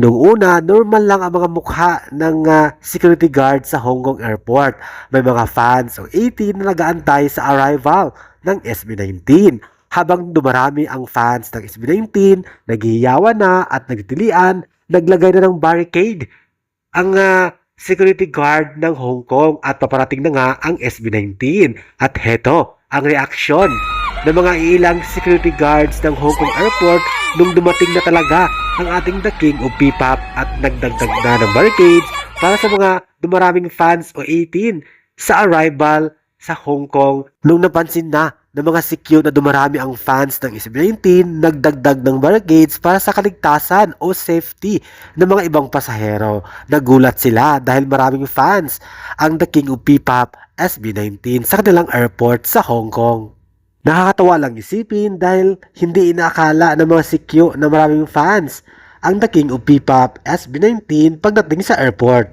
Noong una, normal lang ang mga mukha ng ah, security guard sa Hong Kong Airport. May mga fans o 18 na nagaantay sa arrival ng SB-19. Habang dumarami ang fans ng SB-19, naghihiyawan na at nagtilian, naglagay na ng barricade ang ah, security guard ng Hong Kong at paparating na nga ang SB-19. At heto, ang reaksyon ng mga ilang security guards ng Hong Kong Airport nung dumating na talaga ang ating The King o P-Pop at nagdagdag na ng barricades para sa mga dumaraming fans o 18 sa arrival sa Hong Kong. Nung napansin na ng mga sikyo na dumarami ang fans ng SB-19, nagdagdag ng barricades para sa kaligtasan o safety ng mga ibang pasahero. Nagulat sila dahil maraming fans ang The King o P-Pop SB-19 sa kanilang airport sa Hong Kong. Nakakatawa lang isipin dahil hindi inaakala ng mga sikyo na maraming fans ang The King o P-Pop SB-19 pagdating sa airport.